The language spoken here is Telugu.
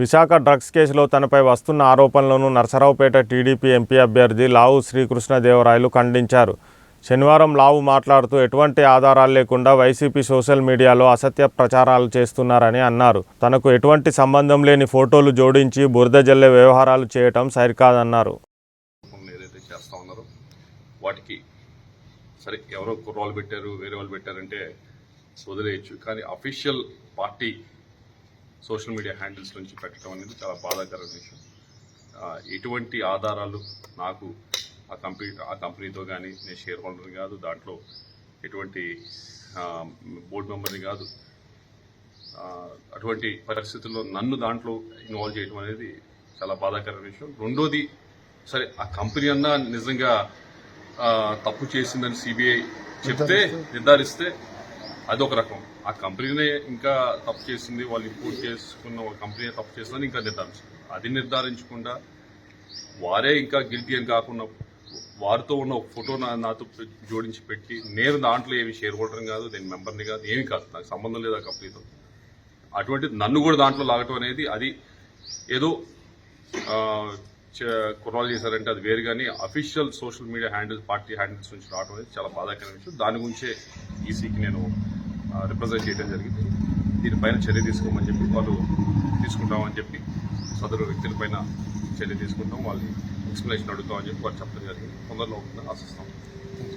విశాఖ డ్రగ్స్ కేసులో తనపై వస్తున్న ఆరోపణలను నరసరావుపేట టీడీపీ ఎంపీ అభ్యర్థి లావు శ్రీకృష్ణదేవరాయలు ఖండించారు. శనివారం లావు మాట్లాడుతూ ఎటువంటి ఆధారాలు లేకుండా వైసీపీ సోషల్ మీడియాలో అసత్య ప్రచారాలు చేస్తున్నారని అన్నారు. తనకు ఎటువంటి సంబంధం లేని ఫోటోలు జోడించి బురద జల్లే వ్యవహారాలు చేయటం సరికాదన్నారు. వాటికి సరే ఎవరో కుర్రాలు పెట్టారు వేరే వాళ్ళు పెట్టారంటే వదిలేయచ్చు కానీ official party social media handles నుంచి పెట్టడం అనేది చాలా బాధాకరమైన విషయం. ఎటువంటి ఆధారాలు నాకు ఆ కంపెనీ ఆ కంపెనీతో కానీ నేను షేర్ హోల్డర్ని కాదు దాంట్లో ఎటువంటి బోర్డు మెంబర్ని కాదు అటువంటి పరిస్థితుల్లో నన్ను దాంట్లో ఇన్వాల్వ్ చేయడం అనేది చాలా బాధాకరమైన విషయం. రెండోది సరే ఆ కంపెనీ అన్నా నిజంగా తప్పు చేసిందని సిబిఐ చెప్తే నిర్ధారిస్తే అదొక రకం. ఆ కంపెనీనే ఇంకా తప్పు చేసింది వాళ్ళు ఇంపోర్ట్ చేసుకున్న ఒక కంపెనీ తప్పు చేసిందని ఇంకా నిర్ధారించింది అది నిర్ధారించకుండా వారే ఇంకా గిల్టీ అని కాకుండా వారితో ఉన్న ఒక ఫోటో నాతో జోడించి పెట్టి నేను దాంట్లో ఏమి షేర్ హోల్డర్ కాదు నేను మెంబర్ని కాదు ఏమి కాదు. నాకు సంబంధం లేదు ఆ కంపెనీతో. అటువంటి నన్ను కూడా దాంట్లో లాగటం అనేది అది ఏదో కుర్రాలు చేశారంటే అది వేరు కానీ official social media handle party handles నుంచి రావడం అనేది చాలా బాధాకరమైన విషయం. దాని గురించే ఈసీకి నేను రిప్రజెంట్ చేయడం జరిగింది. దీనిపైన చర్య తీసుకోమని చెప్పి వాళ్ళు తీసుకుంటామని చెప్పి సదరు వ్యక్తులపైన చర్య తీసుకుంటాం. వాళ్ళని ఎక్స్ప్లెనేషన్ అడుగుతామని చెప్పి వాళ్ళు చెప్పడం జరిగింది. తొందరలో ఉంటుందని ఆశిస్తాం.